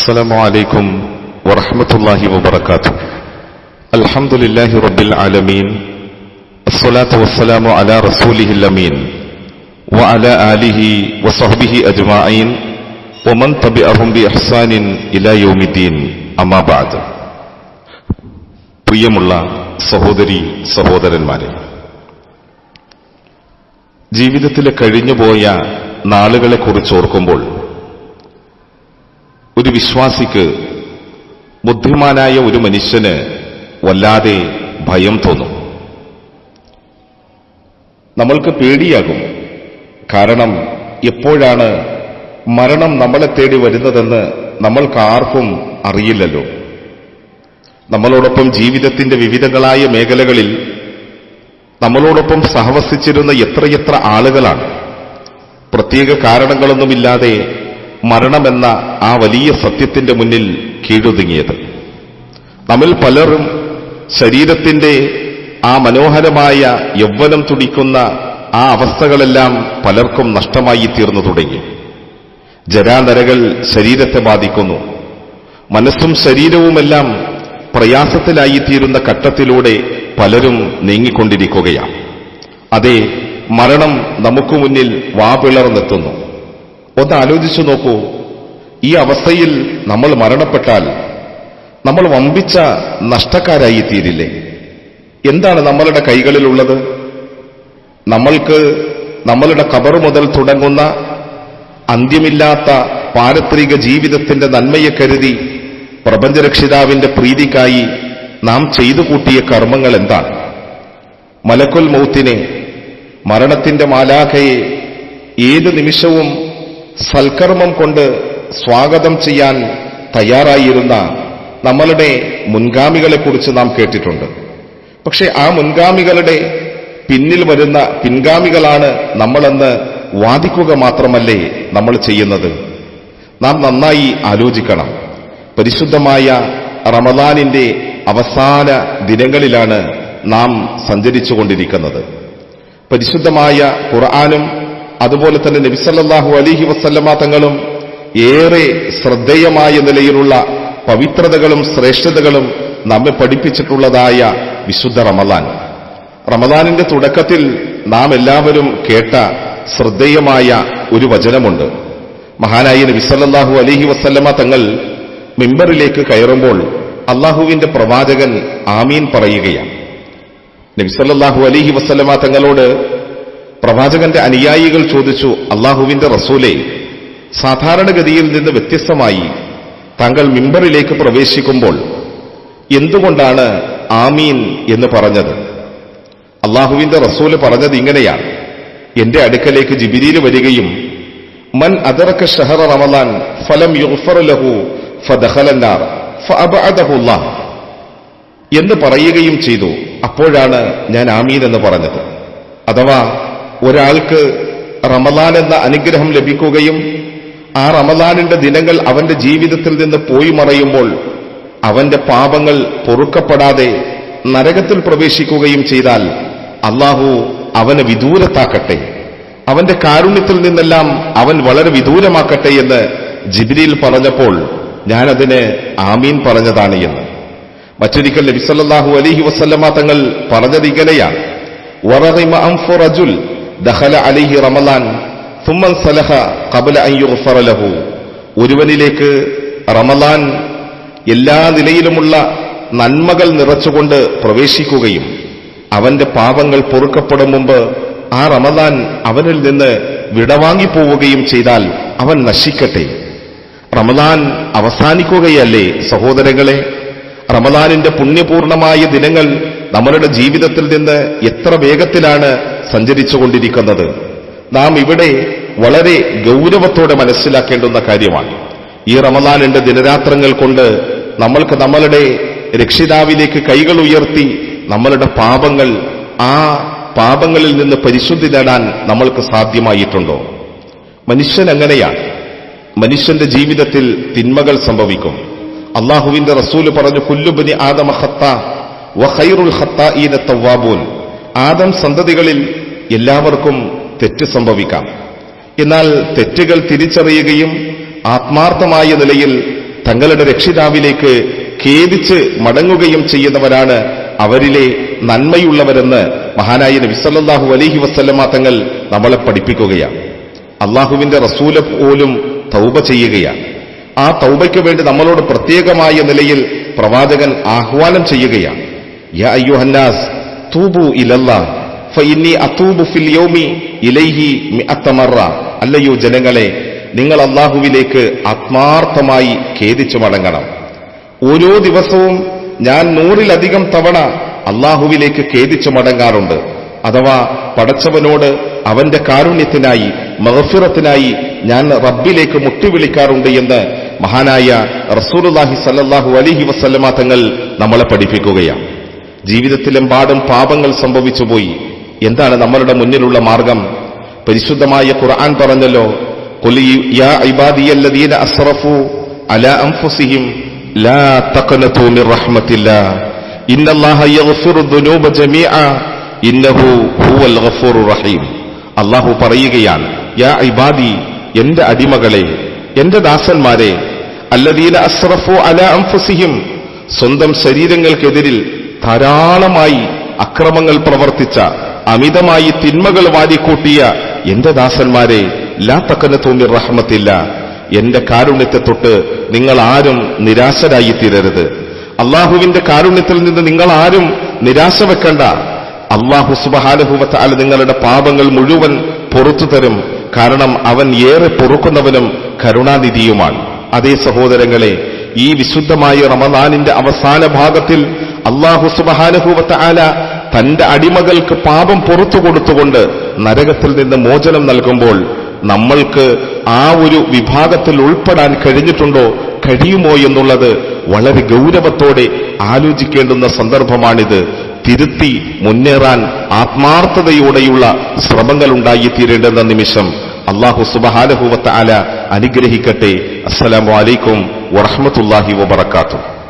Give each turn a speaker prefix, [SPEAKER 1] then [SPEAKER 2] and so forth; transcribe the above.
[SPEAKER 1] السلام عليكم ورحمة الله وبركاته الحمد لله رب العالمين الصلاة والسلام على رسوله الأمين وعلى آله وصحبه أجمعين ومن تبعهم بإحسان إلى يوم الدين أما بعد പ്രിയമുള്ള സഹോദരി സഹോദരന്മാരെ ജീവിതത്തിൽ കഴിഞ്ഞുപോയ നാളുകളെക്കുറിച്ച് ഓർക്കുമ്പോൾ ഒരു വിശ്വാസിക്ക് ബുദ്ധിമാനായ ഒരു മനുഷ്യന് വല്ലാതെ ഭയം തോന്നും. നമ്മൾക്ക് പേടിയാകും. കാരണം എപ്പോഴാണ് മരണം നമ്മളെ തേടി വരുന്നതെന്ന് നമ്മൾക്ക് ആർക്കും അറിയില്ലല്ലോ. നമ്മളോടൊപ്പം ജീവിതത്തിന്റെ വിവിധങ്ങളായ മേഖലകളിൽ നമ്മളോടൊപ്പം സഹവസിച്ചിരുന്ന എത്രയെത്ര ആളുകളാണ്. പ്രത്യേക കാരണങ്ങളൊന്നുമില്ലാതെ മരണമെന്ന ആ വലിയ സത്യത്തിന്റെ മുന്നിൽ കീഴൊതുങ്ങിയത്. നമ്മിൽ പലരും ശരീരത്തിന്റെ ആ മനോഹരമായ യൗവനം തുടിക്കുന്ന ആ അവസ്ഥകളെല്ലാം പലർക്കും നഷ്ടമായി തീർന്നു തുടങ്ങി. ജരാനരകൾ ശരീരത്തെ ബാധിക്കുന്നു. മനസ്സും ശരീരവുമെല്ലാം പ്രയാസത്തിലായിത്തീരുന്ന ഘട്ടത്തിലൂടെ പലരും നീങ്ങിക്കൊണ്ടിരിക്കുകയാണ്. അതെ മരണം നമുക്ക് മുന്നിൽ വാപിളർന്നെത്തുന്നു ഒന്ന് ആലോചിച്ചു നോക്കൂ. ഈ അവസ്ഥയിൽ നമ്മൾ മരണപ്പെട്ടാൽ നമ്മൾ വമ്പിച്ച നഷ്ടക്കാരായി തീരില്ലേ എന്താണ് നമ്മളുടെ കൈകളിലുള്ളത്? നമ്മൾക്ക് നമ്മളുടെ കബർ മുതൽ തുടങ്ങുന്ന അന്ത്യമില്ലാത്ത പാരത്രിക ജീവിതത്തിന്റെ നന്മയെ കരുതി പ്രപഞ്ചരക്ഷിതാവിന്റെ പ്രീതിക്കായി നാം ചെയ്തു കൂട്ടിയ കർമ്മങ്ങൾ എന്താണ്? മലക്കുൽ മൗത്തിനെ മരണത്തിന്റെ മാലാഖയെ ഏത് നിമിഷവും സൽക്കർമ്മം കൊണ്ട് സ്വാഗതം ചെയ്യാൻ തയ്യാറായിരുന്ന നമ്മളുടെ മുൻഗാമികളെക്കുറിച്ച് നാം കേട്ടിട്ടുണ്ട്. പക്ഷെ ആ മുൻഗാമികളുടെ പിന്നിൽ വരുന്ന പിൻഗാമികളാണ് നമ്മളെന്ന് വാദിക്കുക മാത്രമല്ലേ നമ്മൾ ചെയ്യുന്നത്. നാം നന്നായി ആലോചിക്കണം. പരിശുദ്ധമായ റമദാനിന്റെ അവസാന ദിനങ്ങളിലാണ് നാം സഞ്ചരിച്ചുകൊണ്ടിരിക്കുന്നത്. പരിശുദ്ധമായ ഖുർആാനും അതുപോലെ തന്നെ നബിസല്ലാഹു അലിഹി വസല്ലമ തങ്ങളും ഏറെ ശ്രദ്ധേയമായ നിലയിലുള്ള പവിത്രതകളും ശ്രേഷ്ഠതകളും നമ്മെ പഠിപ്പിച്ചിട്ടുള്ളതായ വിശുദ്ധ റമദാൻ. റമദാനിന്റെ തുടക്കത്തിൽ നാം എല്ലാവരും കേട്ട ശ്രദ്ധേയമായ ഒരു വചനമുണ്ട്. മഹാനായ നബിസല്ലാഹു അലിഹി വസല്ലമ തങ്ങൾ മിമ്പറിലേക്ക് കയറുമ്പോൾ അള്ളാഹുവിന്റെ പ്രവാചകൻ ആമീൻ പറയുകയാണ്. നബിസല്ലാഹു അലിഹി വസല്ലമ തങ്ങളോട് പ്രവാചകന്റെ അനുയായികൾ ചോദിച്ചു അള്ളാഹുവിന്റെ റസൂലെ സാധാരണഗതിയിൽ നിന്ന് വ്യത്യസ്തമായി താങ്കൾ മിമ്പറിലേക്ക് പ്രവേശിക്കുമ്പോൾ എന്തുകൊണ്ടാണ് ആമീൻ എന്ന് പറഞ്ഞത്? അള്ളാഹുവിന്റെ റസൂൽ പറഞ്ഞത് ഇങ്ങനെയാണ്. എന്റെ അടുക്കലേക്ക് ജിബിരിയിൽ വരികയും മൻ അതറക്ക ഷഹറ റമലാൻ ഫലം യുഫർ ലഹു ഫദഖലന്നാർ ഫഅബഅദഹുല്ലാഹ് എന്ന് പറയുകയും ചെയ്തു. അപ്പോഴാണ് ഞാൻ ആമീൻ എന്ന് പറഞ്ഞത്. അഥവാ ഒരാൾക്ക് റമദാൻ എന്ന അനുഗ്രഹം ലഭിക്കുകയും ആ റമദാനിന്റെ ദിനങ്ങൾ അവന്റെ ജീവിതത്തിൽ നിന്ന് പോയി മറയുമ്പോൾ അവന്റെ പാപങ്ങൾ പൊറുക്കപ്പെടാതെ നരകത്തിൽ പ്രവേശിക്കുകയും ചെയ്താൽ അള്ളാഹു അവനെ വിദൂരത്താക്കട്ടെ. അവന്റെ കാരുണ്യത്തിൽ നിന്നെല്ലാം അവൻ വളരെ വിദൂരമാക്കട്ടെ എന്ന് ജിബിരിയിൽ പറഞ്ഞപ്പോൾ ഞാനതിന് ആമീൻ പറഞ്ഞതാണ് എന്ന്. മറ്റൊരിക്കൽ നബിസല്ലാഹു അലിഹി വസല്ലമ തങ്ങൾ പറഞ്ഞത് ഇങ്ങനെയാണ്. ദഖല അലിഹി റമലാൻ തുമ്മൻ സലഹ കബല അയ്യുഫറ ലഹു. ഒരുവനിലേക്ക് റമലാൻ എല്ലാ നിലയിലുമുള്ള നന്മകൾ നിറച്ചുകൊണ്ട് പ്രവേശിക്കുകയും അവന്റെ പാപങ്ങൾ പൊറുക്കപ്പെടും മുമ്പ് ആ റമദാൻ അവനിൽ നിന്ന് വിടവാങ്ങിപ്പോവുകയും ചെയ്താൽ അവൻ നശിക്കട്ടെ. റമദാൻ അവസാനിക്കുകയല്ലേ സഹോദരങ്ങളെ? റമദാനിന്റെ പുണ്യപൂർണമായ ദിനങ്ങൾ നമ്മളുടെ ജീവിതത്തിൽ നിന്ന് എത്ര വേഗത്തിലാണ് സഞ്ചരിച്ചുകൊണ്ടിരിക്കുന്നത്. നാം ഇവിടെ വളരെ ഗൗരവത്തോടെ മനസ്സിലാക്കേണ്ടുന്ന കാര്യമാണ്. ഈ റമദാനിന്റെ ദിനരാത്രങ്ങൾ കൊണ്ട് നമ്മൾക്ക് നമ്മളുടെ രക്ഷിതാവിലേക്ക് കൈകൾ ഉയർത്തി നമ്മളുടെ പാപങ്ങൾ ആ പാപങ്ങളിൽ നിന്ന് പരിശുദ്ധി നേടാൻ നമ്മൾക്ക് സാധ്യമായിട്ടുണ്ടോ? മനുഷ്യൻ എങ്ങനെയാണ് മനുഷ്യന്റെ ജീവിതത്തിൽ തിന്മകൾ സംഭവിക്കും. അള്ളാഹുവിന്റെ റസൂൽ പറഞ്ഞു കുല്ലുബനി ആദമ ഖത്ത വഖൈറുൽ ഖത്താഈന തവ്വാബൂൻ. ആദം സന്തതികളിൽ എല്ലാവർക്കും തെറ്റ് സംഭവിക്കാം. എന്നാൽ തെറ്റുകൾ തിരിച്ചറിയുകയും ആത്മാർത്ഥമായ നിലയിൽ തങ്ങളുടെ രക്ഷിതാവിലേക്ക് ഖേദിച്ച് മടങ്ങുകയും ചെയ്യുന്നവരാണ് അവരിലെ നന്മയുള്ളവരെന്ന് മഹാനായ നബിസല്ലാഹു അലഹി വസല്ലമ തങ്ങൾ നമ്മളെ പഠിപ്പിക്കുകയാണ്. അള്ളാഹുവിന്റെ റസൂല പോലും തൗബ ചെയ്യുകയാണ്. ആ തൗബയ്ക്ക് വേണ്ടി നമ്മളോട് പ്രത്യേകമായ നിലയിൽ പ്രവാചകൻ ആഹ്വാനം ചെയ്യുകയാണ്. യാ അയ്യുഹന്നാസ് തൂബു ഇലല്ലാ ഫഇന്നി അത്തൂബു ഫിൽ യൗമി ഇലൈഹി മിഅത്ത മറ അല്ലയോ ജനങ്ങളെ നിങ്ങൾ അള്ളാഹുവിലേക്ക് ആത്മാർത്ഥമായി ഖേദിച്ചു മടങ്ങണം. ഓരോ ദിവസവും ഞാൻ നൂറിലധികം തവണ അള്ളാഹുവിലേക്ക് ഖേദിച്ചു മടങ്ങാറുണ്ട്. അഥവാ പടച്ചവനോട് അവന്റെ കാരുണ്യത്തിനായി മഹഫിറത്തിനായി ഞാൻ റബ്ബിലേക്ക് മുട്ടിവിളിക്കാറുണ്ട് എന്ന് മഹാനായ റസൂലുല്ലാഹി സല്ലാഹു അലിഹി വസല്ലമ തങ്ങൾ നമ്മളെ പഠിപ്പിക്കുകയാണ്. ജീവിതത്തിലെമ്പാടും പാപങ്ങൾ സംഭവിച്ചുപോയി എന്താണ് നമ്മളുടെ മുന്നിലുള്ള മാർഗം? പരിശുദ്ധമായ ഖുർആൻ പറഞ്ഞല്ലോ "ഖുൽ യാ ഇബാദിയല്ലദീന അസ്റഫു ലാ മിർ യഗ്ഫിറു ജമീഅ ഹുവൽ ഗഫൂറു റഹീം. പറയുകയാണ് യാ ഇബാദി എന്റെ അടിമകളെ എന്റെ ദാസന്മാരെ അല്ലദീന അസ്റഫു അല അംഫുസിഹിം സ്വന്തം ശരീരങ്ങൾക്കെതിരിൽ ധാരാളമായി അക്രമങ്ങൾ പ്രവർത്തിച്ച അമിതമായി തിന്മകൾ വാരിക്കൂട്ടിയ എന്റെ ദാസന്മാരെ ലാത്തക്കന് തക്കന തോന്നി റഹ്മത്തില്ല എന്റെ കാരുണ്യത്തെ തൊട്ട് നിങ്ങൾ ആരും നിരാശരായി തീരരുത് അള്ളാഹുവിന്റെ കാരുണ്യത്തിൽ നിന്ന് നിങ്ങൾ ആരും നിരാശ വെക്കണ്ട. അള്ളാഹു സുബഹാനുഭവത്താൽ നിങ്ങളുടെ പാപങ്ങൾ മുഴുവൻ പുറത്തു തരും. കാരണം അവൻ ഏറെ പൊറുക്കുന്നവനും കരുണാനിധിയുമാണ്. അതേ സഹോദരങ്ങളെ ഈ വിശുദ്ധമായ റമദാനിന്റെ അവസാന ഭാഗത്തിൽ അള്ളാഹു സുബഹാനുഭവത്ത ആല തന്റെ അടിമകൾക്ക് പാപം പുറത്തു കൊടുത്തുകൊണ്ട് നരകത്തിൽ നിന്ന് മോചനം നൽകുമ്പോൾ നമ്മൾക്ക് ആ ഒരു വിഭാഗത്തിൽ ഉൾപ്പെടാൻ കഴിഞ്ഞിട്ടുണ്ടോ കഴിയുമോ എന്നുള്ളത് വളരെ ഗൗരവത്തോടെ ആലോചിക്കേണ്ടുന്ന സന്ദർഭമാണിത്. തിരുത്തി മുന്നേറാൻ ആത്മാർത്ഥതയോടെയുള്ള ശ്രമങ്ങൾ ഉണ്ടായിത്തീരേണ്ടുന്ന നിമിഷം അള്ളാഹു സുബഹാനഹുവത്ത ആല അനുഗ്രഹിക്കട്ടെ. അസ്സലാമു അലൈക്കും വറഹ്മത്തുള്ളാഹി വബറകാതുഹു.